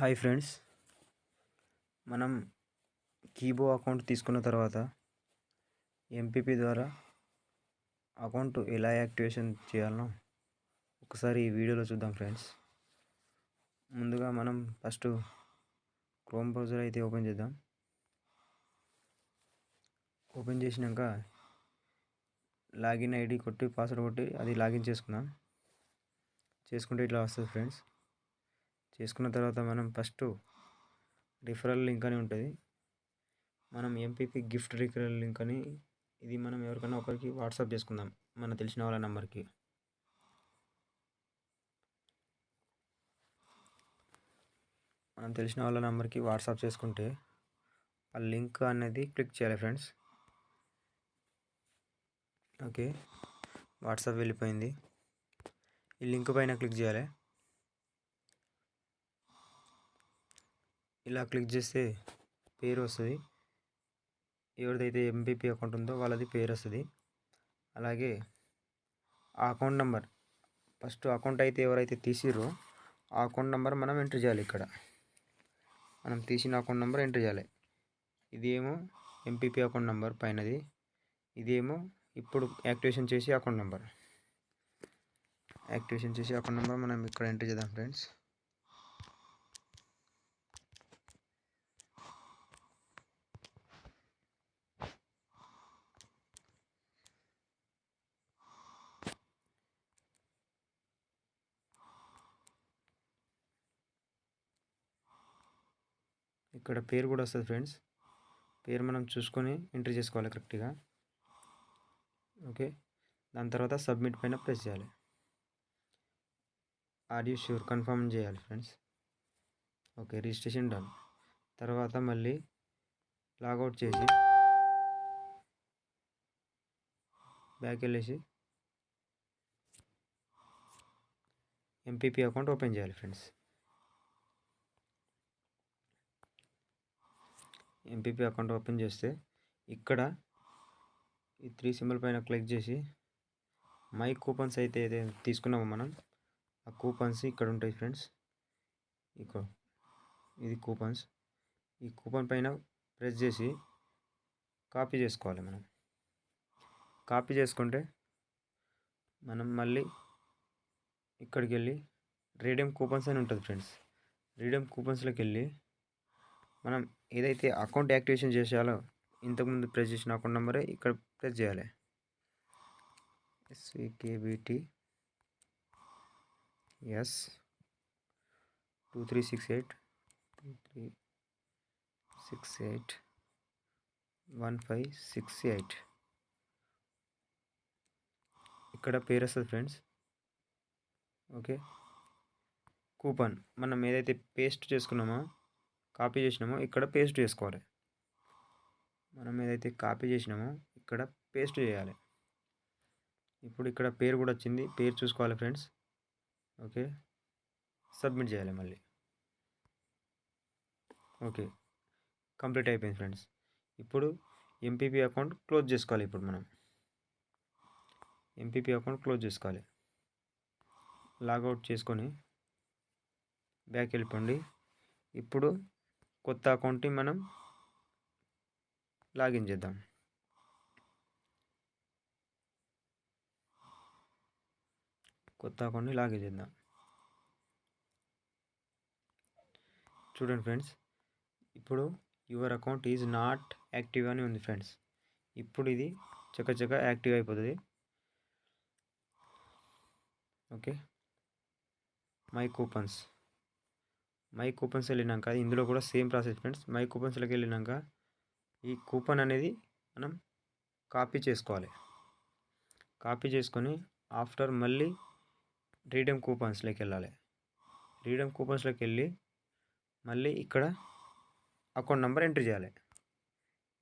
Hi friends. మనం కీబో account తీసుకున్న తర్వాత ఎంపీపీ ద్వారా అకౌంట్ ఎలా యాక్టివేషన్ చేయాలనో ఒకసారి ఈ వీడియోలో చూద్దాం ఫ్రెండ్స్. ముందుగా మనం ఫస్ట్ క్రోమ్ బ్రౌజర్ అయితే ఓపెన్ చేద్దాం. ఓపెన్ చేసినాక లాగిన్ ఐడి కొట్టి పాస్వర్డ్ కొట్టి అది లాగిన్ చేసుకుందాం. చేసుకుంటే ఇట్లా వస్తుంది ఫ్రెండ్స్. చేసుకున్న తర్వాత మనం ఫస్ట్ రిఫరల్ లింక్ అని ఉంటుంది. మనం ఎంపీపీ గిఫ్ట్ రిఫరల్ లింక్ అని ఇది మనం ఎవరికైనా ఒకరికి వాట్సాప్ చేసుకుందాం మన తెలిసిన వాళ్ళ నెంబర్కి. మనం తెలిసిన వాళ్ళ నెంబర్కి వాట్సాప్ చేసుకుంటే ఆ లింక్ అనేది క్లిక్ చేయాలి ఫ్రెండ్స్. ఓకే వాట్సాప్ వెళ్ళిపోయింది. ఈ లింక్ పైన క్లిక్ చేయాలి. ఇలా క్లిక్ చేస్తే పేరు వస్తుంది. ఎవరిదైతే ఎంపీపీ అకౌంట్ ఉందో వాళ్ళది పేరు వస్తుంది. అలాగే ఆ అకౌంట్ నెంబర్ ఫస్ట్ అకౌంట్ అయితే ఎవరైతే తీసిరో ఆ అకౌంట్ నెంబర్ మనం ఎంటర్ చేయాలి ఇక్కడ. మనం తీసిన అకౌంట్ నెంబర్ ఎంటర్ చేయాలి. ఇదేమో ఎంపీపీ అకౌంట్ నెంబర్ పైనది. ఇదేమో ఇప్పుడు యాక్టివేషన్ చేసి అకౌంట్ నెంబర్ యాక్టివేషన్ చేసి అకౌంట్ నెంబర్ మనం ఇక్కడ ఎంటర్ చేద్దాం ఫ్రెండ్స్ ఇక్కడ పేరు కూడా వస్తుంది ఫ్రెండ్స్. పేరు మనం చూసుకొని ఎంట్రీ చేసుకోవాలి కరెక్ట్గా. ఓకే. దాని తర్వాత సబ్మిట్ పైన ప్రెస్ చేయాలి. ఆడియో షూర్ కన్ఫర్మ్ చేయాలి ఫ్రెండ్స్. Okay registration done. తర్వాత మళ్ళీ లాగౌట్ చేసి బ్యాక్ వెళ్ళేసి ఎంపీపీ అకౌంట్ ఓపెన్ చేయాలి ఫ్రెండ్స్. ఎంపీపీ అకౌంట్ ఓపెన్ చేస్తే ఇక్కడ ఈ త్రీ సింబల్ పైన క్లిక్ చేసి మై కూపన్స్ అయితే ఏదైతే తీసుకున్నామో మనం ఆ కూపన్స్ ఇక్కడ ఉంటాయి ఫ్రెండ్స్ ఇక్కడ ఇది కూపన్స్ ఈ కూపన్ పైన ప్రెస్ చేసి కాపీ చేసుకోవాలి మనం. కాపీ చేసుకుంటే మనం మళ్ళీ ఇక్కడికి వెళ్ళి రీడియం కూపన్స్ అని ఉంటుంది ఫ్రెండ్స్ రీడియం కూపన్స్లోకి వెళ్ళి మనం ఏదైతే అకౌంట్ యాక్టివేషన్ చేసేయాలో ఇంతకుముందు ప్రెస్ చేసిన అకౌంట్ నెంబరే ఇక్కడ ప్రెస్ చేయాలి. SVKBT S two three six eight two three six eight one five six eight ఇక్కడ పేరు వస్తుంది ఫ్రెండ్స్ ఓకే కూపన్ మనం ఏదైతే పేస్ట్ చేసుకున్నామో కాపీ చేసినామో ఇక్కడ పేస్ట్ చేసుకోవాలి. మనం ఏదైతే కాపీ చేసినామో ఇక్కడ పేస్ట్ చేయాలి. ఇప్పుడు ఇక్కడ పేరు కూడా వచ్చింది. పేరు చూసుకోవాలి ఫ్రెండ్స్. ఓకే. సబ్మిట్ చేయాలి మళ్ళీ. ఓకే. కంప్లీట్ అయిపోయింది ఫ్రెండ్స్. ఇప్పుడు ఎంపీపీ అకౌంట్ క్లోజ్ చేసుకోవాలి ఇప్పుడు మనం. ఎంపీపీ అకౌంట్ క్లోజ్ చేసుకోవాలి. లాగౌట్ చేసుకొని బ్యాక్ వెళ్ళిపోండి. ఇప్పుడు కొత్త అకౌంట్ని మనం లాగిన్ చేద్దాం. కొత్త అకౌంట్ని లాగిన్ చేద్దాం. చూడండి ఫ్రెండ్స్ ఇప్పుడు your account is not active అని ఉంది ఫ్రెండ్స్. ఇప్పుడు ఇది చక్కచక్క యాక్టివ్ అయిపోతుంది. Okay? My coupons. My coupons వెళ్ళినాక ఇందులో కూడా సేమ్ ప్రాసెస్ ఫ్రెండ్స్ మై కూపన్స్లోకి వెళ్ళినాక ఈ కూపన్ అనేది మనం కాపీ చేసుకోవాలి. కాపీ చేసుకొని ఆఫ్టర్ మళ్ళీ రీడమ్ కూపన్స్లోకి వెళ్ళాలి. రీడమ్ కూపన్స్లోకి వెళ్ళి మళ్ళీ ఇక్కడ అకౌంట్ నెంబర్ ఎంటర్ చేయాలి.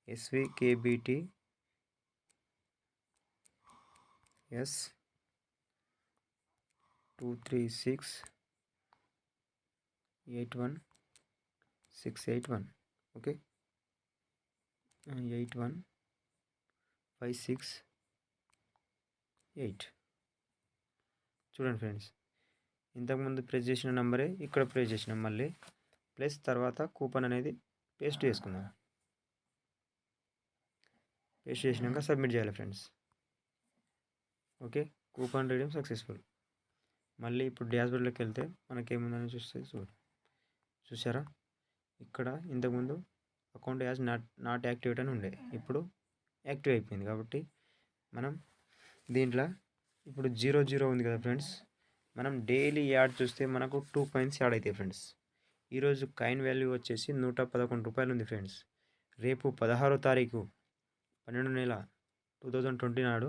SVKBT S two three six eight one six eight one okay eight one five six eight చూడండి ఫ్రెండ్స్ ఇంతకుముందు ప్రెస్ చేసిన నెంబరే ఇక్కడ ప్రెస్ చేసినాం మళ్ళీ. ప్లస్ తర్వాత కూపన్ అనేది పేస్ట్ చేసుకుందాం. పేస్ట్ చేసినాక సబ్మిట్ చేయాలి friends. Okay coupon reading successful. మళ్ళీ ఇప్పుడు డాష్బోర్డ్లోకి వెళ్తే మనకేముందని చూస్తే చూడండి చూసారా ఇక్కడ ఇంతకుముందు account as not not activate అని ఉండే. ఇప్పుడు యాక్టివ్ అయిపోయింది కాబట్టి మనం దీంట్లో ఇప్పుడు జీరో జీరో ఉంది కదా ఫ్రెండ్స్? మనం డైలీ యాడ్ చూస్తే మనకు టూ కాయిన్స్ యాడ్ అవుతాయి ఫ్రెండ్స్. ఈరోజు కాయిన్ వాల్యూ వచ్చేసి నూట పదకొండు రూపాయలు ఉంది ఫ్రెండ్స్. రేపు పదహారో తారీఖు పన్నెండు నెల టూ థౌజండ్ ట్వంటీ నాడు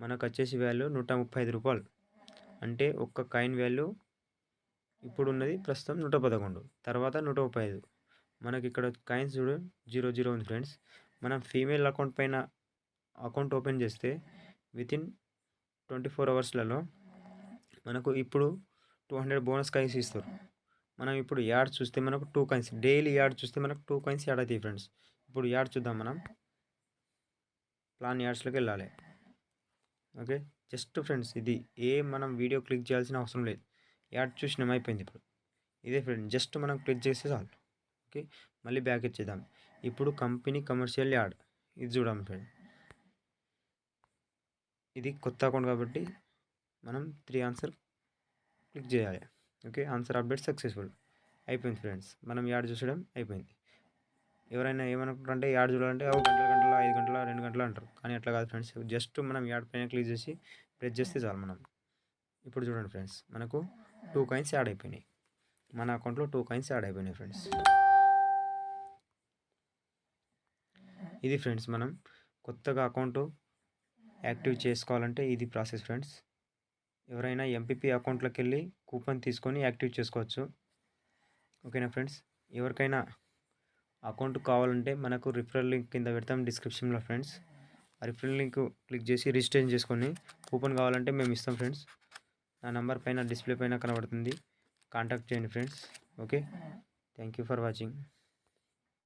మనకు వచ్చేసి వాల్యూ నూట ముప్పై ఐదు రూపాయలు. అంటే ఒక్క కాయిన్ వాల్యూ ఇప్పుడు ఉన్నది ప్రస్తుతం నూట పదకొండు తర్వాత నూట ముప్పై ఐదు మనకి ఇక్కడ కాయిన్స్ చూడు జీరో జీరో ఉంది ఫ్రెండ్స్. మనం ఫీమేల్ అకౌంట్ పైన అకౌంట్ ఓపెన్ చేస్తే వితిన్ ట్వంటీ ఫోర్ అవర్స్లలో మనకు ఇప్పుడు టూ హండ్రెడ్ బోనస్ కాయిన్స్ ఇస్తారు. మనం ఇప్పుడు యాడ్ చూస్తే మనకు టూ కాయిన్స్ డైలీ యాడ్ చూస్తే మనకు టూ కాయిన్స్ యాడ్ అవుతాయి ఫ్రెండ్స్. ఇప్పుడు యాడ్ చూద్దాం మనం. ప్లాన్ యాడ్స్లోకి వెళ్ళాలి. ఓకే? జస్ట్ ఫ్రెండ్స్ ఇది ఏ మనం వీడియో క్లిక్ చేయాల్సిన అవసరం లేదు. యాడ్ చూసినాం అయిపోయింది ఇప్పుడు. ఇదే ఫ్రెండ్ జస్ట్ మనం క్లిక్ చేస్తే చాలు. ఓకే? మళ్ళీ బ్యాక్ ఇచ్చేద్దాం. ఇప్పుడు కంపెనీ కమర్షియల్ యాడ్. ఇది చూడాలి ఫ్రెండ్. ఇది కొత్త అకౌంట్ కాబట్టి మనం త్రీ ఆన్సర్ క్లిక్ చేయాలి. ఓకే? Answer update successful. అయిపోయింది ఫ్రెండ్స్. మనం యాడ్ చూసడం అయిపోయింది. ఎవరైనా ఏమనుకుంటారంటే యాడ్ చూడాలంటే ఒక గంటల గంటల ఐదు గంటల రెండు గంటలు అంటారు. కానీ అట్లా కాదు ఫ్రెండ్స్. జస్ట్ మనం యాడ్ పైన క్లిక్ చేసి ప్రెస్ చేస్తే చాలు మనం. ఇప్పుడు చూడండి ఫ్రెండ్స్ మనకు టూ కాయిన్స్ యాడ్ అయిపోయినాయి. మన అకౌంట్లో టూ కాయిన్స్ యాడ్ అయిపోయినాయి ఫ్రెండ్స్. ఇది ఫ్రెండ్స్ మనం కొత్తగా అకౌంట్ యాక్టివ్ చేసుకోవాలంటే ఇది ప్రాసెస్ ఫ్రెండ్స్. ఎవరైనా ఎంపీపీ అకౌంట్లోకి వెళ్ళి కూపన్ తీసుకొని యాక్టివ్ చేసుకోవచ్చు. ఓకేనా ఫ్రెండ్స్? ఎవరికైనా అకౌంట్ కావాలంటే మనకు రిఫరల్ లింక్ కింద పెడతాం డిస్క్రిప్షన్లో ఫ్రెండ్స్. ఆ రిఫరల్ లింక్ క్లిక్ చేసి రిజిస్ట్రేషన్ చేసుకొని కూపన్ కావాలంటే మేము ఇస్తాం ఫ్రెండ్స్. నా నంబర్ పైన డిస్ప్లే పైన కనబడుతుంది. కాంటాక్ట్ చేయండి friends. Okay? Thank you for watching.